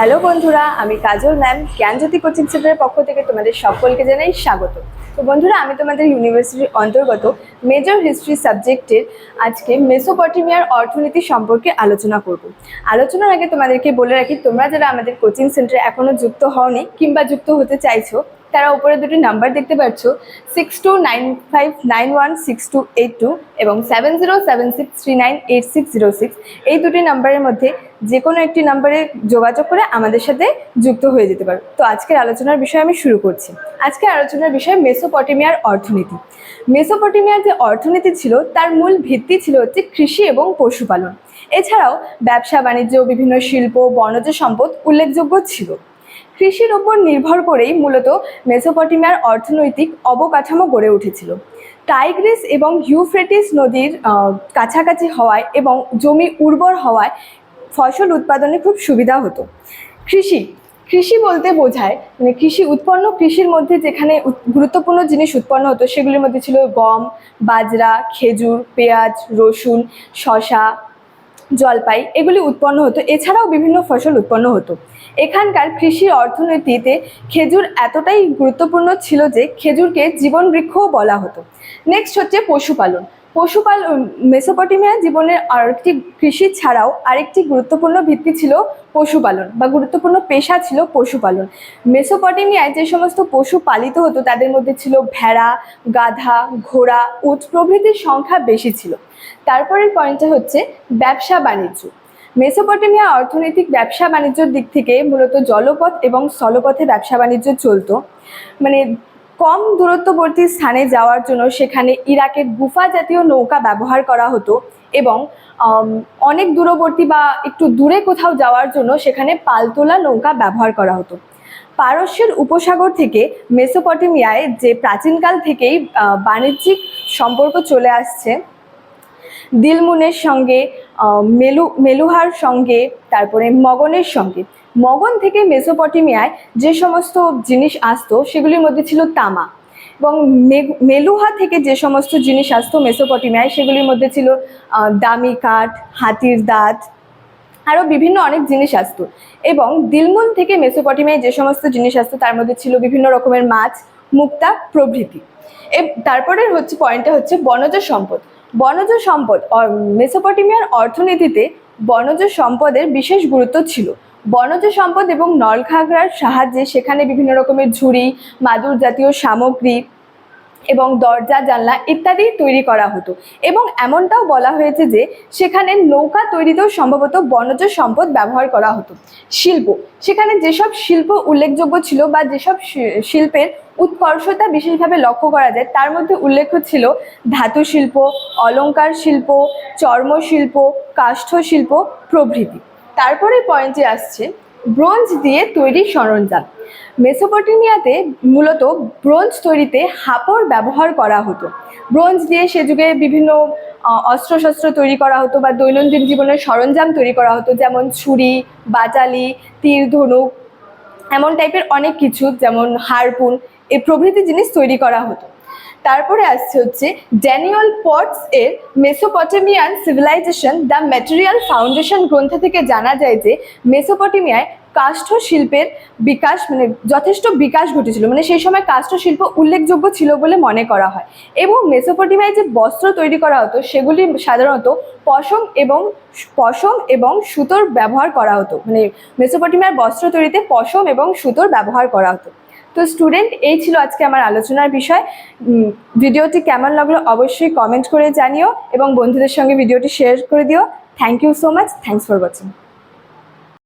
Hello বন্ধুরা, আমি কাজল ma'am জ্ঞানজ্যোতি coaching সেন্টারের পক্ষ থেকে তোমাদের সকলকে জানাই স্বাগত। তো বন্ধুরা, আমি তোমাদের ইউনিভার্সিটির অন্তর্গত মেজর হিস্ট্রি সাবজেক্টের আজকে মেসোপটেমিয়ার অর্থনীতি সম্পর্কে আলোচনা করব। আলোচনার আগে তোমাদেরকে বলে রাখি, তোমরা যারা আমাদের কোচিং সেন্টারে এখনও যুক্ত হওনি কিংবা যুক্ত হতে চাইছো তারা উপরে দুটি নাম্বার দেখতে পাচ্ছ six two nine five nine one six two eight two এবং seven zero seven six three nine eight six zero six এই দুটি নাম্বারের মধ্যে যে কোনো একটি নাম্বারে যোগাযোগ করে আমাদের সাথে যুক্ত হয়ে যেতে পারো। তো আজকের আলোচনার বিষয় আমি শুরু করছি। আজকের আলোচনার বিষয় মেসোপটেমিয়ার অর্থনীতি। মেসোপটেমিয়ার যে অর্থনীতি ছিল, তার মূল ভিত্তি ছিল হচ্ছে কৃষি এবং পশুপালন। এছাড়াও ব্যবসা, বাণিজ্য, বিভিন্ন শিল্প, বনজ সম্পদ উল্লেখযোগ্য ছিল। কৃষির ওপর নির্ভর করেই মূলত মেসোপটেমিয়ার অর্থনৈতিক অবকাঠামো গড়ে উঠেছিল। টাইগ্রিস এবং ইউফ্রেটিস নদীর কাছাকাছি হওয়ায় এবং জমি উর্বর হওয়ায় ফসল উৎপাদনে খুব সুবিধা হতো। কৃষি কৃষি বলতে বোঝায় মানে কৃষি উৎপন্ন কৃষির মধ্যে যেখানে গুরুত্বপূর্ণ জিনিস উৎপন্ন হতো সেগুলির মধ্যে ছিল গম, বাজরা, খেজুর, পেঁয়াজ, রসুন শশা জলপাই, এগুলি উৎপন্ন হতো। এছাড়াও বিভিন্ন ফসল উৎপন্ন হতো। এখানকার কৃষি অর্থনীতিতে খেজুর এতটাই গুরুত্বপূর্ণ ছিল যে খেজুরকে জীবন বৃক্ষও বলা হতো। নেক্সট হচ্ছে পশুপালন। পশুপালন মেসোপটেমিয়া জীবনের আরেকটি কৃষি ছাড়াও আরেকটি গুরুত্বপূর্ণ ভিত্তি ছিল পশুপালন বা গুরুত্বপূর্ণ পেশা ছিল পশুপালন। মেসোপটেমিয়ায় যে সমস্ত পশু পালিত হতো তাদের মধ্যে ছিল ভেড়া, গাধা, ঘোড়া, উট প্রভৃতির সংখ্যা বেশি ছিল। তারপরের পয়েন্টটা হচ্ছে ব্যবসা বাণিজ্য মেসোপটেমিয়া অর্থনৈতিক ব্যবসা বাণিজ্যর দিক থেকে মূলত জলপথ এবং স্থলপথে ব্যবসা বাণিজ্য চলতো। মানে কম দূরত্ববর্তী স্থানে যাওয়ার জন্য সেখানে ইরাকের গুফা জাতীয় নৌকা ব্যবহার করা হতো এবং অনেক দূরবর্তী বা একটু দূরে কোথাও যাওয়ার জন্য সেখানে পালতোলা নৌকা ব্যবহার করা হতো। পারস্যের উপসাগর থেকে মেসোপটেমিয়ায় যে প্রাচীনকাল থেকেই বাণিজ্যিক সম্পর্ক চলে আসছে দিলমুনের সঙ্গে মেলু, মেলুহার সঙ্গে, তারপরে মগনের সঙ্গে। মগন থেকে মেসোপটেমিয়ায় যে সমস্ত জিনিস আসতো, সেগুলির মধ্যে ছিল তামা। এবং মেলুহা থেকে যে সমস্ত জিনিস আসতো মেসোপটেমিয়ায়, সেগুলির মধ্যে ছিল দামি কাঠ, হাতির দাঁত, আরও বিভিন্ন অনেক জিনিস আসতো। এবং দিলমুন থেকে মেসোপটেমিয়ায় যে সমস্ত জিনিস আসতো, তার মধ্যে ছিল বিভিন্ন রকমের মাছ, মুক্তা প্রভৃতি। তারপরের হচ্ছে পয়েন্টটা হচ্ছে বনজ সম্পদ। বনজ সম্পদ মেসোপটেমিয়ার অর্থনীতিতে বনজ সম্পদের বিশেষ গুরুত্ব ছিল। বনজ সম্পদ এবং নলখাগড়ার সাহায্যে সেখানে বিভিন্ন রকমের ঝুড়ি, মাদুর জাতীয় সামগ্রী এবং দরজা, জানলা ইত্যাদি তৈরি করা হতো। এবং এমনটাও বলা হয়েছে যে, সেখানে নৌকা তৈরিতেও সম্ভবত বনজ সম্পদ ব্যবহার করা হতো। শিল্প, সেখানে যেসব শিল্প উল্লেখযোগ্য ছিল বা যেসব শিল্পের উৎকর্ষতা বিশেষভাবে লক্ষ্য করা যায়, তার মধ্যে উল্লেখ্য ছিল ধাতু শিল্প, অলঙ্কার শিল্প চর্মশিল্প কাষ্ঠ শিল্প প্রভৃতি। তারপরে পয়েন্টে আসছে ব্রোঞ্জ দিয়ে তৈরি সরঞ্জাম। মেসোপটেমিয়াতে মূলত ব্রোঞ্জ তৈরিতে হাপড় ব্যবহার করা হতো। ব্রোঞ্জ দিয়ে সে যুগে বিভিন্ন অস্ত্রশস্ত্র তৈরি করা হতো বা দৈনন্দিন জীবনের সরঞ্জাম তৈরি করা হতো, যেমন ছুরি বাটালি তীর, ধনুক, এমন টাইপের অনেক কিছু, যেমন হারপুন এই প্রভৃতি জিনিস তৈরি করা হতো। তারপরে আসছে হচ্ছে ড্যানিয়েল পটস এর Mesopotamian civilization, the material foundation গ্রন্থ থেকে জানা যায় যে মেসোপটেমিয়ায় কাষ্ঠ শিল্পের বিকাশ মানে যথেষ্ট বিকাশ ঘটেছিল। মানে সেই সময় কাষ্ঠ শিল্প উল্লেখযোগ্য ছিল বলে মনে করা হয়। এবং মেসোপটেমিয়ায় যে বস্ত্র তৈরি করা হতো, সেগুলি সাধারণত পশম এবং পশম এবং সুতোর ব্যবহার করা হতো। মানে মেসোপটেমিয়ার বস্ত্র তৈরিতে পশম এবং সুতোর ব্যবহার করা হতো। তো স্টুডেন্ট এই ছিল আজকে আমার আলোচনার বিষয়। ভিডিওটি কেমন লাগল অবশ্যই কমেন্ট করে জানিও এবং বন্ধুদের সঙ্গে ভিডিওটি শেয়ার করে দিও। Thank you so much thanks for watching